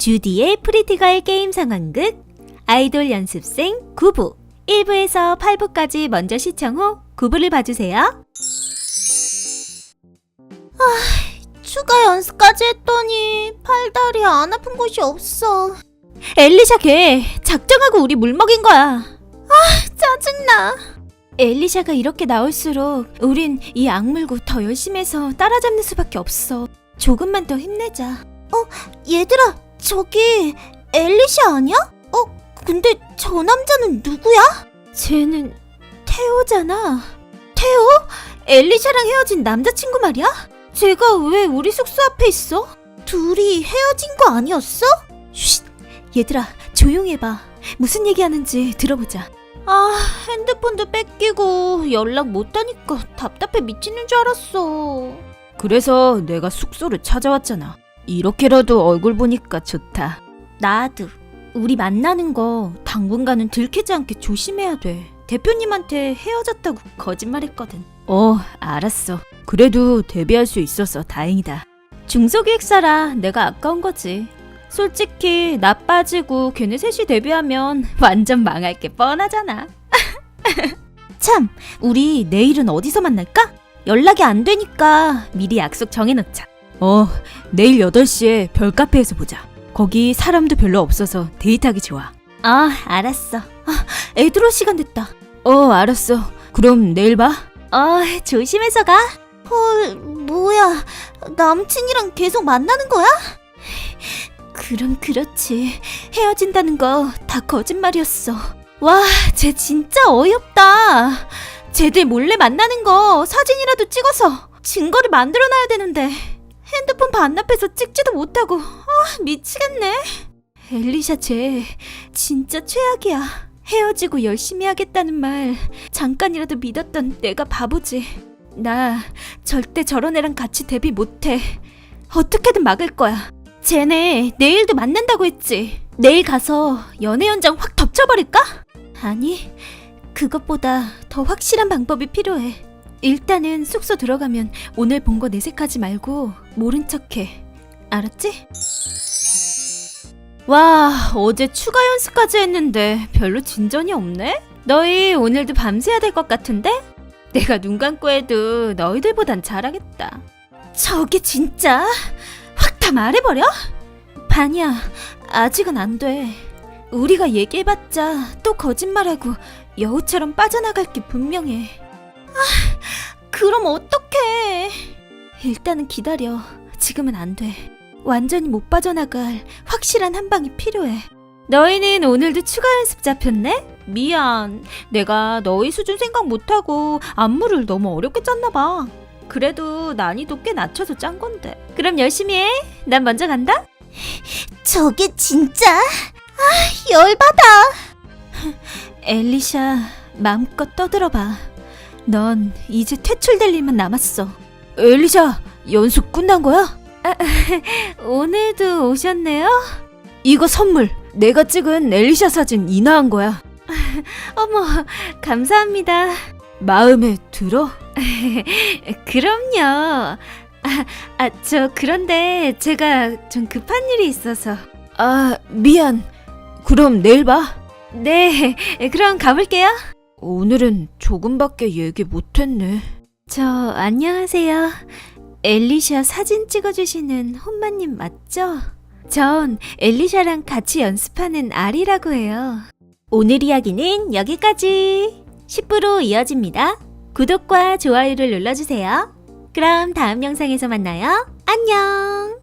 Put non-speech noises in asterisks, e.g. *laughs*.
주디의 프리티걸 게임 상황극 아이돌 연습생 9부 1부에서 8부까지 먼저 시청 후 9부를 봐주세요. 추가 연습까지 했더니 팔다리 안 아픈 곳이 없어. 엘리샤 걔 작정하고 우리 물 먹인 거야. 짜증나. 엘리샤가 이렇게 나올수록 우린 이 악물고 더 열심히 해서 따라잡는 수밖에 없어. 조금만 더 힘내자. 얘들아, 저기 엘리샤 아니야? 어, 근데 저 남자는 누구야? 쟤는 태호잖아. 태호? 엘리샤랑 헤어진 남자친구 말이야? 쟤가 왜 우리 숙소 앞에 있어? 둘이 헤어진 거 아니었어? 쉿! 얘들아, 조용히 해봐. 무슨 얘기하는지 들어보자. 아, 핸드폰도 뺏기고 연락 못하니까 답답해 미치는 줄 알았어. 그래서 내가 숙소를 찾아왔잖아. 이렇게라도 얼굴 보니까 좋다. 나도. 우리 만나는 거 당분간은 들키지 않게 조심해야 돼. 대표님한테 헤어졌다고 거짓말했거든. 어, 알았어. 그래도 데뷔할 수 있어서 다행이다. 중소기획사라 내가 아까운 거지. 솔직히 나 빠지고 걔네 셋이 데뷔하면 완전 망할 게 뻔하잖아. *laughs* 참, 우리 내일은 어디서 만날까? 연락이 안 되니까 미리 약속 정해놓자. 어, 내일 8시에 별 카페에서 보자. 거기 사람도 별로 없어서 데이트하기 좋아. 아, 알았어. 아, 애들 올 시간 됐다. 어, 알았어. 그럼 내일 봐. 어, 조심해서 가. 헐, 뭐야. 남친이랑 계속 만나는 거야? 그럼 그렇지. 헤어진다는 거 다 거짓말이었어. 와, 쟤 진짜 어이없다. 쟤들 몰래 만나는 거 사진이라도 찍어서 증거를 만들어 놔야 되는데 핸드폰 반납해서 찍지도 못하고 아 미치겠네. 엘리샤 쟤 진짜 최악이야. 헤어지고 열심히 하겠다는 말 잠깐이라도 믿었던 내가 바보지. 나 절대 저런 애랑 같이 데뷔 못해. 어떻게든 막을 거야. 쟤네 내일도 만난다고 했지. 내일 가서 연애 현장 확 덮쳐버릴까? 아니, 그것보다 더 확실한 방법이 필요해. 일단은 숙소 들어가면 오늘 본 거 내색하지 말고 모른 척해. 알았지? 와, 어제 추가 연습까지 했는데 별로 진전이 없네? 너희 오늘도 밤새야 될 것 같은데? 내가 눈 감고 해도 너희들보단 잘하겠다. 저게 진짜? 확 다 말해버려? 반이야, 아직은 안 돼. 우리가 얘기해봤자 또 거짓말하고 여우처럼 빠져나갈 게 분명해. 아, 그럼 어떡해? 일단은 기다려. 지금은 안 돼. 완전히 못 빠져나갈 확실한 한 방이 필요해. 너희는 오늘도 추가 연습 잡혔네? 미안. 내가 너희 수준 생각 못하고 안무를 너무 어렵게 짰나 봐. 그래도 난이도 꽤 낮춰서 짠 건데. 그럼 열심히 해. 난 먼저 간다. 저게 진짜? 아, 열받아. 엘리샤, 마음껏 떠들어봐. 넌 이제 퇴출될 일만 남았어. 엘리샤, 연습 끝난 거야? *laughs* 오늘도 오셨네요? 이거 선물. 내가 찍은 엘리샤 사진 인화한 거야. *laughs* 어머, 감사합니다. 마음에 들어? *laughs* 그럼요. 아, 아, 저 그런데 제가 좀 급한 일이 있어서. 아, 미안. 그럼 내일 봐. 네, 그럼 가볼게요. 오늘은 조금밖에 얘기 못했네. 저 안녕하세요. 엘리샤 사진 찍어주시는 혼마님 맞죠? 전 엘리샤랑 같이 연습하는 아리라고 해요. 오늘 이야기는 여기까지. 10부로 이어집니다. 구독과 좋아요를 눌러주세요. 그럼 다음 영상에서 만나요. 안녕!